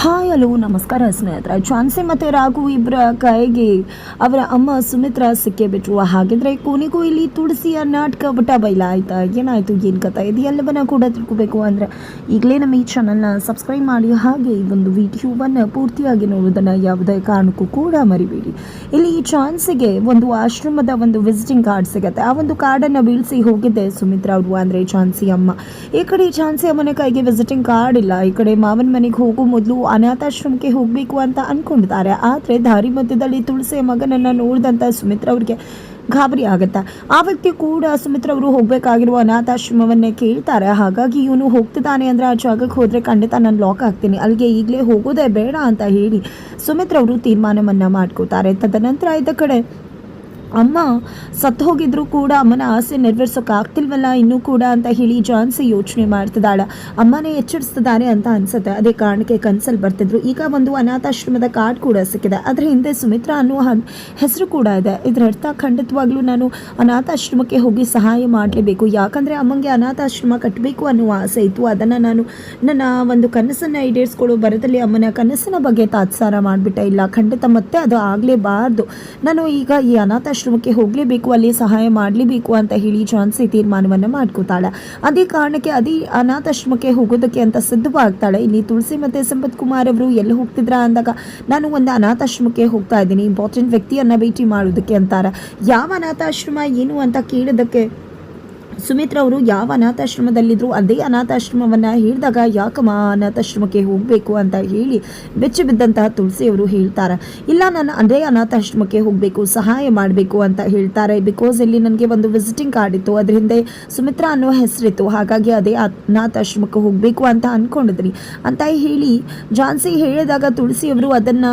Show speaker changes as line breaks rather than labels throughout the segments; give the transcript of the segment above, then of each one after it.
Hi, hello, ನಮಸ್ಕಾರ ಸ್ನೇಹಿತರೆ. ಚಾನ್ಸಿ ಮತ್ತು ರಾಘು ಇಬ್ಬರ ಕೈಗೆ ಅವರ ಅಮ್ಮ ಸುಮಿತ್ರಾ ಸಿಕ್ಕೇ ಬಿಟ್ಟರು ಹಾಗಿದ್ರೆ ಕೊನೆಗೂ ಇಲ್ಲಿ ತುಳಸಿಯ ನಾಟಕ ಬಟ ಬೈಲ ಆಯ್ತಾ ಏನಾಯ್ತು? ಏನು ಕಥೆ ಇದು? ಎಲ್ಲವನ್ನ ಕೂಡ ತಿಳ್ಕೋಬೇಕು ಅಂದರೆ ಈಗಲೇ ನಮ್ಮ ಈ ಚಾನಲ್ನ ಸಬ್ಸ್ಕ್ರೈಬ್ ಮಾಡಿ. ಹಾಗೆ ಈ ಒಂದು ವಿಡಿಯೋವನ್ನು ಪೂರ್ತಿಯಾಗಿ ನೋಡೋದನ್ನು ಯಾವುದೇ ಕಾರಣಕ್ಕೂ ಕೂಡ ಮರಿಬೇಡಿ. ಇಲ್ಲಿ ಈ ಚಾನ್ಸಿಗೆ ಒಂದು ಆಶ್ರಮದ ಒಂದು ವಿಸಿಟಿಂಗ್ ಕಾರ್ಡ್ ಸಿಗುತ್ತೆ. ಆ ಒಂದು ಕಾರ್ಡನ್ನು ಬೀಳಿಸಿ ಹೋಗಿದ್ದೆ ಸುಮಿತ್ರಾ ಅವರು. ಅಂದರೆ ಚಾನ್ಸಿ ಅಮ್ಮ. ಈ ಕಡೆ ಚಾನ್ಸಿ ಅಮ್ಮನ ಕೈಗೆ ವಿಸಿಟಿಂಗ್ ಕಾರ್ಡ್ ಇಲ್ಲ. ಈ ಕಡೆ ಮಾವನ ಮನೆಗೆ ಹೋಗೋ ಮೊದಲು ಅನಾಥಾಶ್ರಮಕ್ಕೆ ಹೋಗಬೇಕು ಅಂತ ಅಂದ್ಕೊಂಡಿದ್ದಾರೆ ಆದರೆ ದಾರಿ ಮಧ್ಯದಲ್ಲಿ ತುಳಸಿಯ ಮಗನನ್ನು ನೋಡಿದಂಥ ಸುಮಿತ್ರ ಅವ್ರಿಗೆ ಗಾಬರಿ ಆಗುತ್ತೆ. ಆ ವ್ಯಕ್ತಿ ಕೂಡ ಸುಮಿತ್ರ ಅವರು ಹೋಗಬೇಕಾಗಿರುವ ಅನಾಥಾಶ್ರಮವನ್ನೇ ಕೇಳ್ತಾರೆ. ಹಾಗಾಗಿ ಇವನು ಹೋಗ್ತಿದ್ದಾನೆ ಅಂದರೆ ಆ ಜಾಗಕ್ಕೆ ಹೋದರೆ ಖಂಡಿತ ನಾನು ಲಾಕ್ ಆಗ್ತೀನಿ ಅಲ್ಲಿಗೆ ಈಗಲೇ ಹೋಗೋದೇ ಬೇಡ ಅಂತ ಹೇಳಿ ಸುಮಿತ್ರ ಅವರು ತೀರ್ಮಾನವನ್ನು ಮಾಡ್ಕೋತಾರೆ ತದನಂತರ ಇದ್ದ ಕಡೆ ಅಮ್ಮ, ಸತ್ತು ಹೋಗಿದ್ರು ಕೂಡ ಅಮ್ಮನ ಆಸೆ ನೆರವೇರ್ಸೋಕ್ಕಾಗ್ತಿಲ್ವಲ್ಲ? ಇನ್ನೂ ಕೂಡ ಅಂತ ಹೇಳಿ ಜಾನ್ಸಿ ಯೋಚನೆ ಮಾಡ್ತಿದ್ದಾಳೆ. ಅಮ್ಮನೇ ಎಚ್ಚರಿಸ್ತಿದ್ದಾರೆ ಅಂತ ಅನ್ಸುತ್ತೆ. ಅದೇ ಕಾರಣಕ್ಕೆ ಕನ್ಸಲ್ಲಿ ಬರ್ತಿದ್ರು. ಈಗ ಒಂದು ಅನಾಥಾಶ್ರಮದ ಕಾರ್ಡ್ ಕೂಡ ಸಿಕ್ಕಿದೆ. ಅದರ ಹಿಂದೆ ಸುಮಿತ್ರಾ ಅನ್ನುವ ಹೆಸರು ಕೂಡ ಇದೆ. ಇದರ ಅರ್ಥ ಖಂಡಿತವಾಗ್ಲೂ ನಾನು ಅನಾಥಾಶ್ರಮಕ್ಕೆ ಹೋಗಿ ಸಹಾಯ ಮಾಡಲೇಬೇಕು. ಯಾಕಂದರೆ ಅಮ್ಮಂಗೆ ಅನಾಥಾಶ್ರಮ ಕಟ್ಟಬೇಕು ಅನ್ನುವ ಆಸೆ ಇತ್ತು. ಅದನ್ನು ನಾನು ನನ್ನ ಒಂದು ಕನಸನ್ನು ಈಡೇರಿಸ್ಕೊಳ್ಳೋ ಬರದಲ್ಲಿ ಅಮ್ಮನ ಕನಸಿನ ಬಗ್ಗೆ ತಾತ್ಸಾರ ಮಾಡಿಬಿಟ್ಟೆ. ಇಲ್ಲ, ಖಂಡಿತ ಮತ್ತೆ ಅದು ಆಗಲೇಬಾರ್ದು. ನಾನು ಈಗ ಈ ಅನಾಥಾಶ್ರಮಕ್ಕೆ ಹೋಗಲೇಬೇಕು, ಅಲ್ಲಿ ಸಹಾಯ ಮಾಡಲೇಬೇಕು ಅಂತ ಹೇಳಿ ಜಾನ್ಸಿ ತೀರ್ಮಾನವನ್ನು ಮಾಡ್ಕೋತಾಳೆ. ಅದೇ ಕಾರಣಕ್ಕೆ ಅದೇ ಅನಾಥಾಶ್ರಮಕ್ಕೆ ಹೋಗೋದಕ್ಕೆ ಅಂತ ಸಿದ್ಧವಾಗ್ತಾಳೆ. ಇಲ್ಲಿ ತುಳಸಿ ಮತ್ತು ಸಂಪತ್ ಕುಮಾರ್ ಅವರು ಎಲ್ಲಿ ಹೋಗ್ತಿದ್ರ ಅಂದಾಗ, ನಾನು ಒಂದು ಅನಾಥಾಶ್ರಮಕ್ಕೆ ಹೋಗ್ತಾ ಇದ್ದೀನಿ, ಇಂಪಾರ್ಟೆಂಟ್ ವ್ಯಕ್ತಿಯನ್ನ ಭೇಟಿ ಮಾಡೋದಕ್ಕೆ ಅಂತಾರೆ. ಯಾವ ಅನಾಥಾಶ್ರಮ, ಏನು ಅಂತ ಕೇಳೋದಕ್ಕೆ ಸುಮಿತ್ರ ಅವರು, ಯಾವ ಅನಾಥಾಶ್ರಮದಲ್ಲಿದ್ರು ಅದೇ ಅನಾಥಾಶ್ರಮವನ್ನು ಹೇಳಿದಾಗ ಯಾಕಮ್ಮ ಅನಾಥಾಶ್ರಮಕ್ಕೆ ಹೋಗಬೇಕು ಅಂತ ಹೇಳಿ ಬೆಚ್ಚಿ ಬಿದ್ದಂತಹ ತುಳಸಿಯವರು ಹೇಳ್ತಾರೆ. ಇಲ್ಲ, ನಾನು ಅದೇ ಅನಾಥಾಶ್ರಮಕ್ಕೆ ಹೋಗಬೇಕು, ಸಹಾಯ ಮಾಡಬೇಕು ಅಂತ ಹೇಳ್ತಾರೆ. ಬಿಕಾಸ್ ಇಲ್ಲಿ ನನಗೆ ಒಂದು ವಿಸಿಟಿಂಗ್ ಕಾರ್ಡ್ ಇತ್ತು. ಅದ್ರ ಹಿಂದೆ ಸುಮಿತ್ರಾ ಅನ್ನೋ ಹೆಸರಿತ್ತು. ಹಾಗಾಗಿ ಅದೇ ಅನಾಥಾಶ್ರಮಕ್ಕೆ ಹೋಗಬೇಕು ಅಂತ ಅಂದ್ಕೊಂಡಿದ್ರಿ ಅಂತ ಹೇಳಿ ಜಾನ್ಸಿ ಹೇಳಿದಾಗ ತುಳಸಿಯವರು ಅದನ್ನು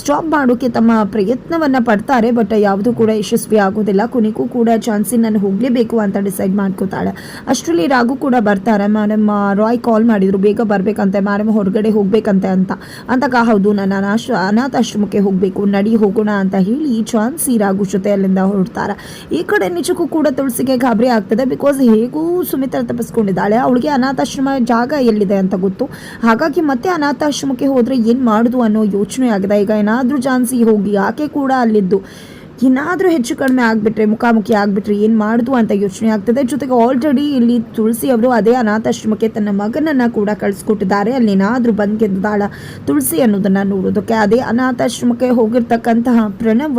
ಸ್ಟಾಪ್ ಮಾಡೋಕ್ಕೆ ತಮ್ಮ ಪ್ರಯತ್ನವನ್ನು ಪಡ್ತಾರೆ, ಬಟ್ ಯಾವುದೂ ಕೂಡ ಯಶಸ್ವಿ ಆಗೋದಿಲ್ಲ. ಕೊನೆಗೂ ಕೂಡ ಜಾನ್ಸಿ, ನಾನು ಹೋಗಲೇಬೇಕು ಅಂತ ಡಿಸೈಡ್ ಮಾಡ್ಕೋತಾಳೆ. ಅಷ್ಟರಲ್ಲಿ ರಾಘು ಕೂಡ ಬರ್ತಾರೆ. ಮೇಡಮ್ ರಾಯ್ ಕಾಲ್ ಮಾಡಿದ್ರು. ಬೇಗ ಬರಬೇಕಂತೆ. ಮೇಡಮ್ ಹೊರಗಡೆ ಹೋಗಬೇಕಂತೆ ಅಂತ. ಅಂದಾಗ ಹೌದು ನಾನು ಅನಾಶ ಅನಾಥಾಶ್ರಮಕ್ಕೆ ಹೋಗಬೇಕು. ನಡಿ, ಹೋಗೋಣ ಅಂತ ಹೇಳಿ ಚಾನ್ಸಿ ರಾಘು ಜೊತೆ ಅಲ್ಲಿಂದ ಹೊರಡ್ತಾರೆ. ಈ ಕಡೆ ನಿಜಕ್ಕೂ ಕೂಡ ತುಳಸಿಗೆ ಗಾಬರಿ ಆಗ್ತದೆ. ಬಿಕಾಸ್ ಹೇಗೂ ಸುಮಿತ್ರ ತಪ್ಪಿಸ್ಕೊಂಡಿದ್ದಾಳೆ. ಅವಳಿಗೆ ಅನಾಥಾಶ್ರಮ ಜಾಗ ಎಲ್ಲಿದೆ ಅಂತ ಗೊತ್ತು. ಹಾಗಾಗಿ ಮತ್ತೆ ಅನಾಥಾಶ್ರಮಕ್ಕೆ ಹೋದರೆ ಏನು ಮಾಡೋದು ಅನ್ನೋ ಯೋಚನೆ ಆಗಿದೆ. ಈಗ ಏನಾದರೂ ಚಾನ್ಸಿ ಹೋಗಿ. ಆಕೆ ಕೂಡ ಅಲ್ಲಿದ್ದು. ಏನಾದರೂ ಹೆಚ್ಚು ಕಡಿಮೆ ಆಗಿಬಿಟ್ರೆ, ಮುಖಾಮುಖಿ ಆಗಿಬಿಟ್ರೆ ಏನು ಮಾಡಿದ್ವು ಅಂತ ಯೋಚನೆ ಆಗ್ತದೆ. ಜೊತೆಗೆ ಆಲ್ರೆಡಿ ಇಲ್ಲಿ ತುಳಸಿ ಅವರು ಅದೇ ಅನಾಥಾಶ್ರಮಕ್ಕೆ ತನ್ನ ಮಗನನ್ನು ಕೂಡ ಕಳಿಸ್ಕೊಟ್ಟಿದ್ದಾರೆ. ಅಲ್ಲಿ ಏನಾದರೂ ಬಂದು ಗೆದ್ದಾಳ ತುಳಸಿ ಅನ್ನೋದನ್ನು ನೋಡೋದಕ್ಕೆ ಅದೇ ಅನಾಥಾಶ್ರಮಕ್ಕೆ ಹೋಗಿರ್ತಕ್ಕಂತಹ ಪ್ರಣವ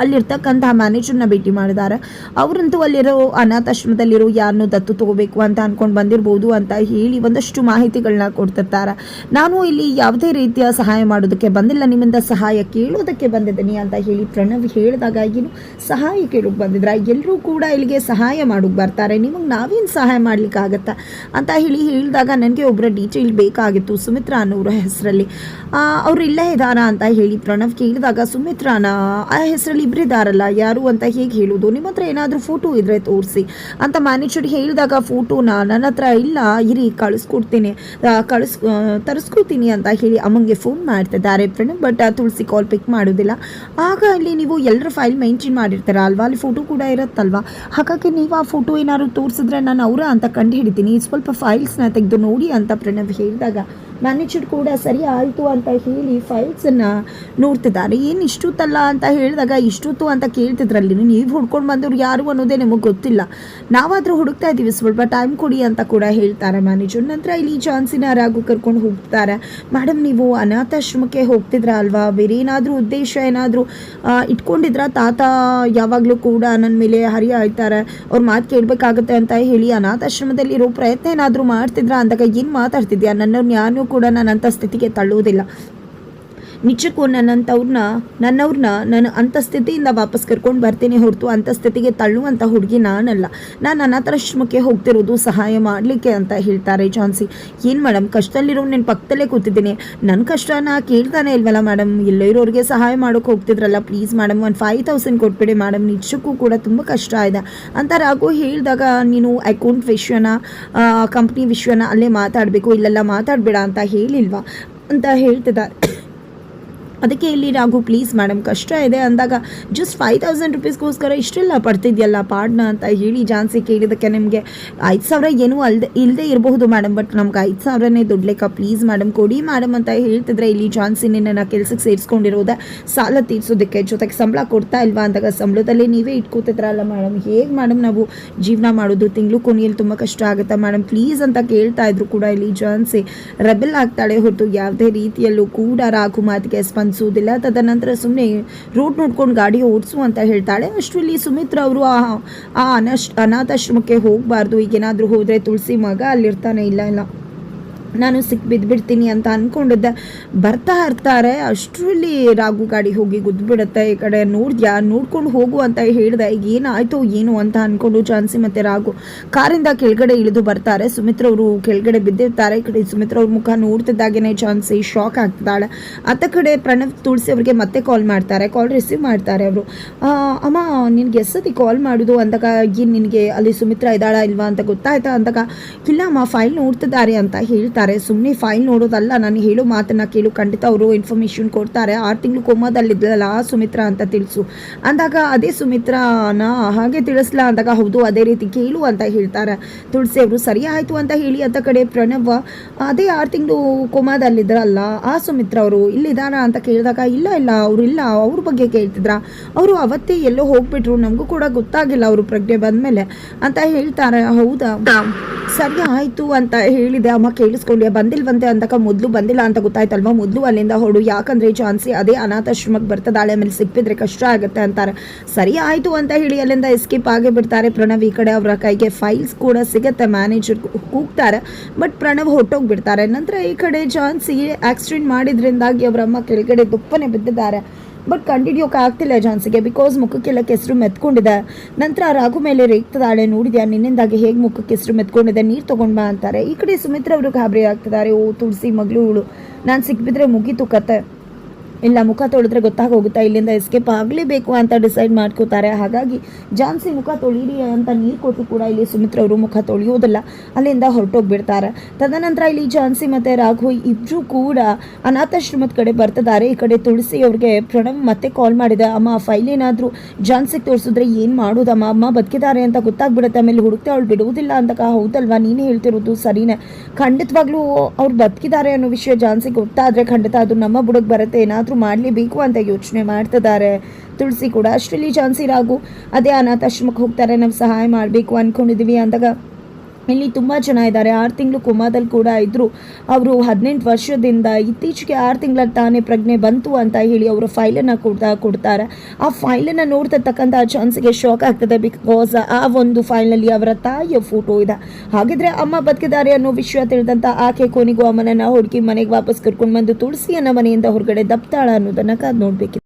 ಅಲ್ಲಿರ್ತಕ್ಕಂತಹ ಮ್ಯಾನೇಜರ್ನ ಭೇಟಿ ಮಾಡಿದ್ದಾರೆ. ಅವರಂತೂ ಅಲ್ಲಿರೋ ಅನಾಥಾಶ್ರಮದಲ್ಲಿರೋ ಯಾರನ್ನೂ ದತ್ತು ತಗೋಬೇಕು ಅಂತ ಅಂದ್ಕೊಂಡು ಬಂದಿರ್ಬೋದು ಅಂತ ಹೇಳಿ ಒಂದಷ್ಟು ಮಾಹಿತಿಗಳನ್ನ ಕೊಡ್ತಿರ್ತಾರೆ. ನಾನು ಇಲ್ಲಿ ಯಾವುದೇ ರೀತಿಯ ಸಹಾಯ ಮಾಡೋದಕ್ಕೆ ಬಂದಿಲ್ಲ. ನಿಮ್ಮಿಂದ ಸಹಾಯ ಕೇಳೋದಕ್ಕೆ ಬಂದಿದ್ದೀನಿ ಅಂತ ಹೇಳಿ ಪ್ರಣವ್ ಹೇಳಿದಾಗ ಏನು ಸಹಾಯ ಕೇಳೋಕೆ ಬಂದಿದ್ರ? ಎಲ್ಲರೂ ಕೂಡ ಇಲ್ಲಿಗೆ ಸಹಾಯ ಮಾಡೋಕೆ ಬರ್ತಾರೆ. ನಿಮಗೆ ನಾವೇನು ಸಹಾಯ ಮಾಡಲಿಕ್ಕಾಗತ್ತಾ ಅಂತ ಹೇಳಿ ಹೇಳಿದಾಗ ನನಗೆ ಒಬ್ಬರ ಡೀಟೇಲ್ ಬೇಕಾಗಿತ್ತು, ಸುಮಿತ್ರಾ ಅನ್ನೋರ ಹೆಸರಲ್ಲಿ. ಅವ್ರು ಇಲ್ಲೇ ಇದ್ದಾರಾ ಅಂತ ಹೇಳಿ ಪ್ರಣವ್ ಕೇಳಿದಾಗ ಸುಮಿತ್ರಾನ ಆ ಹೆಸರಲ್ಲಿ ಇಬ್ಬರಿದ್ದಾರಲ್ಲ ಯಾರು ಅಂತ ಹೇಗೆ ಹೇಳೋದು ನಿಮ್ಮ ಹತ್ರ ಏನಾದರೂ ಫೋಟೋ ಇದ್ರೆ ತೋರಿಸಿ. ಅಂತ ಮ್ಯಾನೇಜರ್ ಹೇಳಿದಾಗ ಫೋಟೋನ ನನ್ನ ಹತ್ರ ಇಲ್ಲ, ಇರಿ, ಕಳಿಸ್ಕೊಡ್ತೀನಿ. ಕಳಿಸ್ ತರಿಸ್ಕೊಡ್ತೀನಿ ಅಂತ ಹೇಳಿ ಅಮ್ಮಂಗೆ ಫೋನ್ ಮಾಡ್ತಿದ್ದಾರೆ. Friend but Tulasi call pick ಮಾಡೋದಿಲ್ಲ ಆಗ ಅಲ್ಲಿ ನೀವು ಎಲ್ಲರ ಫೈಲ್ ಮೇಂಟೈನ್ ಮಾಡಿರ್ತಾರ ಅಲ್ವಾ? ಅಲ್ಲಿ ಫೋಟೋ ಕೂಡ ಇರುತ್ತಲ್ವಾ? ಹಾಗಾಗಿ ನೀವು ಆ ಫೋಟೋ ಏನಾದ್ರು ತೋರಿಸಿದ್ರೆ ನಾನು ಅವರ ಅಂತ ಕಂಡು ಹಿಡಿತೀನಿ. ಸ್ವಲ್ಪ ಫೈಲ್ಸ್ನ ತೆಗೆದು ನೋಡಿ ಅಂತ ಪ್ರಣವ್ ಹೇಳಿದಾಗ ಮ್ಯಾನೇಜರ್ ಕೂಡ ಸರಿ ಆಯಿತು ಅಂತ ಹೇಳಿ ಫೈಲ್ಸನ್ನು ನೋಡ್ತಿದ್ದಾರೆ. ಏನು ಇಷ್ಟೊತ್ತಲ್ಲ ಅಂತ ಹೇಳಿದಾಗ ಇಷ್ಟೊತ್ತು ಅಂತ ಕೇಳ್ತಿದ್ರಲ್ಲಿ. ನೀವು ಹುಡ್ಕೊಂಡು ಬಂದವ್ರು ಯಾರು ಅನ್ನೋದೇ ನಿಮಗೆ ಗೊತ್ತಿಲ್ಲ. ನಾವಾದರೂ ಹುಡುಕ್ತಾ ಇದ್ದೀವಿ ಸ್ವಲ್ಪ ಟೈಮ್ ಕೊಡಿ ಅಂತ ಕೂಡ ಹೇಳ್ತಾರೆ ಮ್ಯಾನೇಜರ್ ನಂತರ ಇಲ್ಲಿ ಚಾನ್ಸಿನ ರಾಗು ಕರ್ಕೊಂಡು ಹೋಗ್ತಾರೆ. ಮೇಡಮ್ ನೀವು ಅನಾಥಾಶ್ರಮಕ್ಕೆ ಹೋಗ್ತಿದ್ರ ಅಲ್ವಾ? ಬೇರೆ ಏನಾದರೂ ಉದ್ದೇಶ ಏನಾದರೂ ಇಟ್ಕೊಂಡಿದ್ರ? ತಾತ ಯಾವಾಗಲೂ ಕೂಡ ನನ್ನ ಮೇಲೆ ಹರಿ ಆಯ್ತಾರೆ ಅವ್ರ ಮಾತು ಕೇಳಬೇಕಾಗತ್ತೆ ಅಂತ ಹೇಳಿ ಅನಾಥಾಶ್ರಮದಲ್ಲಿರೋ ಪ್ರಯತ್ನ ಏನಾದರೂ ಮಾಡ್ತಿದ್ರ? ಅಂದಾಗ, ಏನು ಮಾತಾಡ್ತಿದ್ಯಾ? ನನ್ನವ್ರನ್ನ ಯಾರು ಕೂಡ ನಾನು ಅಂಥ ಸ್ಥಿತಿಗೆ ತಳ್ಳುವುದಿಲ್ಲ. ನಿಜಕ್ಕೂ ನನ್ನಂಥವ್ರನ್ನ ನನ್ನವ್ರನ್ನ ನಾನು ಅಂಥ ಸ್ಥಿತಿಯಿಂದ ವಾಪಸ್ ಕರ್ಕೊಂಡು ಬರ್ತೀನಿ ಹೊರತು ಅಂಥ ಸ್ಥಿತಿಗೆ ತಳ್ಳುವಂಥ ಹುಡುಗಿ ನಾನಲ್ಲ. ನಾನು ಅನಾಥಾಶ್ರಮಕ್ಕೆ ಹೋಗ್ತಿರೋದು ಸಹಾಯ ಮಾಡಲಿಕ್ಕೆ ಅಂತ ಹೇಳ್ತಾರೆ ಜಾನ್ಸಿ. ಏನು ಮೇಡಮ್ ಕಷ್ಟದಲ್ಲಿರೋ ನಿನ್ನ ಪಕ್ಕದಲ್ಲೇ ಕೂತಿದ್ದೀನಿ. ನನ್ನ ಕಷ್ಟನ ಕೇಳ್ತಾನೆ ಇಲ್ವಲ್ಲ ಮೇಡಮ್ ಎಲ್ಲೋ ಇರೋರಿಗೆ ಸಹಾಯ ಮಾಡೋಕೆ ಹೋಗ್ತಿದ್ರಲ್ಲ ಪ್ಲೀಸ್ ಮೇಡಮ್ ಒಂದು ಫೈವ್ ತೌಸಂಡ್ ಕೊಟ್ಬಿಡಿ ಮೇಡಮ್ ನಿಜಕ್ಕೂ ಕೂಡ ತುಂಬ ಕಷ್ಟ ಇದೆ. ಅಂತ ರಾಘು ಹೇಳಿದಾಗ, ನೀನು ಅಕೌಂಟ್ ವಿಷಯನ ಕಂಪ್ನಿ ವಿಷಯನ ಅಲ್ಲೇ ಮಾತಾಡಬೇಕು, ಇಲ್ಲೆಲ್ಲ ಮಾತಾಡಬೇಡ ಅಂತ ಹೇಳಿಲ್ವಾ? ಅಂತ ಹೇಳ್ತಿದ್ದಾರೆ. ಅದಕ್ಕೆ ಇಲ್ಲಿ ರಾಘು ಪ್ಲೀಸ್ ಮೇಡಮ್ ಕಷ್ಟ ಇದೆ. ಅಂದಾಗ ಜಸ್ಟ್ ಫೈವ್ ತೌಸಂಡ್ ರುಪೀಸ್ಗೋಸ್ಕರ ಇಷ್ಟೆಲ್ಲ, ಪಡ್ತಿದ್ಯಲ್ಲ ಪಾಡ್ನ ಅಂತ ಹೇಳಿ ಜಾನ್ಸಿ ಕೇಳಿದ್ದಕ್ಕೆ ನಿಮಗೆ ಐದು ಸಾವಿರ ಏನೂ ಅಲ್ದೆ ಇಲ್ಲದೆ ಇರಬಹುದು ಮೇಡಮ್ ಬಟ್ ನಮ್ಗೆ ಐದು ಸಾವಿರನೇ ದುಡ್ಡು ಲೆಕ್ಕ. ಪ್ಲೀಸ್ ಮೇಡಮ್ ಕೊಡಿ ಮೇಡಮ್ ಅಂತ ಹೇಳ್ತಿದ್ರೆ ಇಲ್ಲಿ ಜಾನ್ಸಿ ನಿನ್ನ ಕೆಲಸಕ್ಕೆ ಸೇರಿಸ್ಕೊಂಡಿರೋದೆ ಸಾಲ ತೀರಿಸೋದಕ್ಕೆ ಜೊತೆಗೆ ಸಂಬಳ ಕೊಡ್ತಾ ಇಲ್ವಾ ಅಂದಾಗ, ಸಂಬಳದಲ್ಲಿ ನೀವೇ ಇಟ್ಕೋತಿದ್ರಲ್ಲ ಮೇಡಮ್ ಹೇಗೆ ಮೇಡಮ್ ನಾವು ಜೀವನ ಮಾಡೋದು? ತಿಂಗಳು ಕೊನೆಯಲ್ಲಿ ತುಂಬ ಕಷ್ಟ ಆಗುತ್ತೆ ಮೇಡಮ್ ಪ್ಲೀಸ್ ಅಂತ ಕೇಳ್ತಾ ಇದ್ರು ಕೂಡ ಇಲ್ಲಿ ಜಾನ್ಸಿ. ರೆಬೆಲ್ ಆಗ್ತಾಳೆ ಹೊರತು, ಯಾವುದೇ ರೀತಿಯಲ್ಲೂ ಕೂಡ ರಾಘು ಮಾತಿಗೆ ಸ್ಪಂದಿಸುವುದಿಲ್ಲ ತದನಂತರ ಸುಮ್ಮನೆ ರೂಟ್ ನೋಡ್ಕೊಂಡು ಗಾಡಿ ಓಡಿಸು ಅಂತ ಹೇಳ್ತಾಳೆ. ಅಷ್ಟರಲ್ಲಿ ಸುಮಿತ್ರ ಅವರು ಆ ಆ ಅನಶ್, ಅನಾಥಾಶ್ರಮಕ್ಕೆ ಹೋಗಬಾರ್ದು. ಈಗೇನಾದರೂ ಹೋದರೆ ತುಳಸಿ ಮಗ ಅಲ್ಲಿರ್ತಾನೆ. ಇಲ್ಲ ಇಲ್ಲ. ನಾನು ಸಿಕ್ಕಿ ಬಿದ್ದುಬಿಡ್ತೀನಿ ಅಂತ ಅಂದ್ಕೊಂಡಿದ್ದೆ ಬರ್ತಾ ಇರ್ತಾರೆ. ಅಷ್ಟರಲ್ಲಿ ರಾಗು ಗಾಡಿ ಹೋಗಿ ಗುದ್ದುಬಿಡುತ್ತೆ ಈ ಕಡೆ ನೋಡಿದ್ಯಾ? ನೋಡ್ಕೊಂಡು ಹೋಗು ಅಂತ ಹೇಳಿದೆ. ಈಗ ಏನಾಯಿತು ಏನು ಅಂತ ಅಂದ್ಕೊಂಡು ಝಾನ್ಸಿ ಮತ್ತು ರಾಗು ಕಾರಿಂದ ಕೆಳಗಡೆ ಇಳಿದು ಬರ್ತಾರೆ. ಸುಮಿತ್ರ ಅವರು ಕೆಳಗಡೆ ಬಿದ್ದಿರ್ತಾರೆ. ಈ ಕಡೆ ಸುಮಿತ್ರ ಅವ್ರ ಮುಖ ನೋಡ್ತಿದ್ದಾಗೇನೆ ಝಾನ್ಸಿ ಶಾಕ್ ಆಗ್ತಿದ್ದಾಳೆ. ಅತ್ತ ಕಡೆ ಪ್ರಣವ್ ತುಳಸಿ ಅವ್ರಿಗೆ ಮತ್ತೆ ಕಾಲ್ ಮಾಡ್ತಾರೆ. ಕಾಲ್ ರಿಸೀವ್ ಮಾಡ್ತಾರೆ ಅವರು. ಅಮ್ಮ, ನಿನಗೆ ಎಸ್ಸತಿ ಕಾಲ್ ಮಾಡೋದು ಅಂದಾಗ ಏನು ನಿನಗೆ ಅಲ್ಲಿ ಸುಮಿತ್ರ ಇದ್ದಾಳ ಇಲ್ವಾ ಅಂತ ಗೊತ್ತಾಯ್ತಾ ಅಂದಾಗ ಇಲ್ಲ ಅಮ್ಮ ಫೈಲ್ ನೋಡ್ತಿದ್ದಾರೆ ಅಂತ ಹೇಳ್ತಾರೆ. ಸುಮ್ಮನೆ ಫೈಲ್ ನೋಡೋದಲ್ಲ ನಾನು ಹೇಳೋ ಮಾತನ್ನ ಕೇಳು ಖಂಡಿತ ಅವರು ಇನ್ಫಾರ್ಮೇಷನ್ ಕೊಡ್ತಾರೆ. ಆರು ತಿಂಗಳು ಕೋಮಾದಲ್ಲಿದ್ದಲ್ಲ ಸುಮಿತ್ರ ಅಂತ ತಿಳಿಸು. ಅಂದಾಗ ಅದೇ ಸುಮಿತ್ರನ ಹಾಗೆ ತಿಳಿಸ್ಲಾ ಅಂದಾಗ ಹೌದು ಅದೇ ರೀತಿ ಕೇಳು ಅಂತ ಹೇಳ್ತಾರೆ. ತುಳಸಿ ಅವರು ಸರಿ ಆಯಿತು ಅಂತ ಹೇಳಿ ಅಂತ ಕಡೆ ಪ್ರಣವ್ ಅದೇ ಆರು ತಿಂಗಳು ಕೋಮಾದಲ್ಲಿದ್ದರಲ್ಲ ಆ ಸುಮಿತ್ರ ಅವರು ಇಲ್ಲಿದ್ದಾರಾ ಅಂತ ಕೇಳಿದಾಗ ಇಲ್ಲ ಇಲ್ಲ ಅವರು ಇಲ್ಲ ಅವ್ರ ಬಗ್ಗೆ ಕೇಳ್ತಿದ್ರ? ಅವರು ಅವತ್ತೇ ಎಲ್ಲೋ ಹೋಗ್ಬಿಟ್ರು ನಮಗೂ ಕೂಡ ಗೊತ್ತಾಗಿಲ್ಲ ಅವರು ಪ್ರಜ್ಞೆ ಬಂದಮೇಲೆ. ಅಂತ ಹೇಳ್ತಾರೆ. ಹೌದಾ? ಸರಿ ಆಯಿತು ಅಂತ ಹೇಳಿದೆ ಅಮ್ಮ ಕೇಳಿಸ್ಕೊಂಡೆ ಬಂದಿಲ್ವಂತೆ ಅಂತಕ ಮೊದಲು ಬಂದಿಲ್ಲ ಅಂತ ಗೊತ್ತಾಯ್ತಲ್ವಾ? ಮೊದಲು ಅಲ್ಲಿಂದ ಹೊಡು. ಯಾಕಂದ್ರೆ ಚಾನ್ಸಿ ಅದೇ ಅನಾಥಾಶ್ರಮಕ್ಕೆ ಬರ್ತದಾಳೆ ಆಮೇಲೆ ಸಿಕ್ಕಿದ್ರೆ ಕಷ್ಟ ಆಗುತ್ತೆ ಅಂತಾರೆ. ಸರಿ ಆಯಿತು ಅಂತ ಹೇಳಿ ಅಲ್ಲಿಂದ ಎಸ್ಕೇಪ್ ಆಗಿ ಬಿಡ್ತಾರೆ. ಪ್ರಣವ್ ಈ ಕಡೆ ಅವರ ಕೈಗೆ ಫೈಲ್ಸ್ ಕೂಡ ಸಿಗುತ್ತೆ. ಮ್ಯಾನೇಜರ್ ಕೂಗ್ತಾರೆ. ಬಟ್ ಪ್ರಣವ್ ಹೊಟ್ಟೋಗ್ಬಿಡ್ತಾರೆ ನಂತರ ಈ ಕಡೆ ಜಾನ್ಸಿ ಆಕ್ಸಿಡೆಂಟ್ ಮಾಡಿದ್ರಿಂದಾಗಿ ಅವರಮ್ಮ ಕೆಳಗಡೆ ದುಪ್ಪನೆ ಬಿದ್ದಿದ್ದಾರೆ. ಬಟ್ ಕಂಡಿಡಿಯೋಕೆ ಆಗ್ತಿಲ್ಲ ಜಾನ್ಸಿಗೆ ಬಿಕಾಸ್ ಮುಖಕ್ಕೆಲ್ಲ ಕೆಸರು ಮೆತ್ಕೊಂಡಿದೆ. ನಂತರ ರಾಘು ಮೇಲೆ ರೇಗ್ತದಾಳೆ ನೋಡಿದ್ಯಾ? ನಿನ್ನಿಂದಾಗಿ ಹೇಗೆ ಮುಖಕ್ಕೆ ಕೆಸರು ಮೆತ್ಕೊಂಡಿದೆ? ನೀರು ತೊಗೊಂಡ್ ಬಾ ಅಂತಾರೆ. ಈ ಕಡೆ ಸುಮಿತ್ರ ಅವರು ಗಾಬರಿ ಆಗ್ತಿದ್ದಾರೆ. ಓ, ತುಳಸಿ ಮಗಳು ಇವಳು. ನಾನು ಸಿಕ್ಬಿದ್ರೆ ಮುಗೀತು ಕತೆ. ಇಲ್ಲ, ಮುಖ ತೊಳೆದ್ರೆ ಗೊತ್ತಾಗೋಗುತ್ತಾ? ಇಲ್ಲಿಂದ ಎಸ್ಕೇಪ್ ಆಗಲೇಬೇಕು ಅಂತ ಡಿಸೈಡ್ ಮಾಡ್ಕೋತಾರೆ. ಹಾಗಾಗಿ ಜಾನ್ಸಿ ಮುಖ ತೊಳೀರಿ ಅಂತ ನೀರು ಕೊಟ್ಟು ಕೂಡ ಇಲ್ಲಿ ಸುಮಿತ್ರ ಅವರು ಮುಖ ತೊಳೆಯೋದಿಲ್ಲ ಅಲ್ಲಿಂದ ಹೊರಟೋಗ್ಬಿಡ್ತಾರೆ. ತದನಂತರ ಇಲ್ಲಿ ಜಾನ್ಸಿ ಮತ್ತು ರಾಘು ಇಬ್ಬರು ಕೂಡ ಅನಾಥಾಶ್ರಮದ ಕಡೆ ಬರ್ತಿದ್ದಾರೆ. ಈ ಕಡೆ ತುಳಸಿ ಅವ್ರಿಗೆ ಪ್ರಣವ್ ಮತ್ತೆ ಕಾಲ್ ಮಾಡಿದೆ. ಅಮ್ಮ ಫೈಲ್ ಏನಾದರೂ ಜಾನ್ಸಿಗೆ ತೋರಿಸಿದ್ರೆ ಏನು ಮಾಡೋದಮ್ಮ? ಅಮ್ಮ ಬದುಕಿದ್ದಾರೆ ಅಂತ ಗೊತ್ತಾಗ್ಬಿಡುತ್ತೆ. ಆಮೇಲೆ ಹುಡುಕ್ತೆ ಅವಳು ಬಿಡುವುದಿಲ್ಲ ಅಂತ ಹೌದಲ್ವಾ? ನೀನೇ ಹೇಳ್ತಿರೋದು ಸರಿನೇ. ಖಂಡಿತವಾಗ್ಲೂ ಅವ್ರು ಬದುಕಿದ್ದಾರೆ ಅನ್ನೋ ವಿಷಯ ಜಾನ್ಸಿಗೆ ಗೊತ್ತಾದರೆ ಖಂಡಿತ ಅದು ನಮ್ಮ ಬುಡಕ್ಕೆ ಬರುತ್ತೆ. ಏನಾದರೂ ಮಾಡಲೇಬೇಕು ಅಂತ ಯೋಚನೆ ಮಾಡ್ತಿದ್ದಾರೆ. ತುಳಸಿ ಕೂಡ ಅಷ್ಟರಲ್ಲಿ ಜಾನ್ಸಿ ರಾಗು ಅದೇ ಅನಾಥಾಶ್ರಮಕ್ಕೆ ಹೋಗ್ತಾರೆ, ನಾವು ಸಹಾಯ ಮಾಡಬೇಕು ಅಂದ್ಕೊಂಡಿದ್ದೀವಿ ಅಂದಾಗ ಇಲ್ಲಿ ತುಂಬ ಜನ ಇದ್ದಾರೆ. ಆರು ತಿಂಗಳು ಕುಮಾದಲ್ಲಿ ಕೂಡ ಇದ್ದರು ಅವರು ಹದಿನೆಂಟು ವರ್ಷದಿಂದ ಇತ್ತೀಚೆಗೆ ಆರು ತಿಂಗಳ ತಾನೇ ಪ್ರಜ್ಞೆ ಬಂತು ಅಂತ ಹೇಳಿ ಅವರು ಫೈಲನ್ನು ಕೊಡ್ತಾ ಕೊಡ್ತಾರೆ. ಆ ಫೈಲನ್ನು ನೋಡ್ತಿರ್ತಕ್ಕಂಥ ಚಾನ್ಸ್ಗೆ ಶಾಕ್ ಆಗ್ತದೆ ಬಿಕಾಸ್ ಆ ಒಂದು ಫೈಲ್ನಲ್ಲಿ ಅವರ ತಾಯಿಯ ಫೋಟೋ ಇದೆ. ಹಾಗಿದ್ರೆ ಅಮ್ಮ ಬದುಕಿದ್ದಾರೆ ಅನ್ನೋ ವಿಷಯ ತಿಳಿದಂಥ ಆಕೆ ಕೊನೆಗೂ ಅಮ್ಮನನ್ನು ಹುಡುಕಿ ಮನೆಗೆ ವಾಪಸ್ ಕರ್ಕೊಂಡು ಬಂದು ತುಳಸಿಯನ್ನ ಮನೆಯಿಂದ ಹೊರಗಡೆ ದಪ್ತಾಳ ಅನ್ನೋದನ್ನು ಕಾದು ನೋಡಬೇಕಿತ್ತು.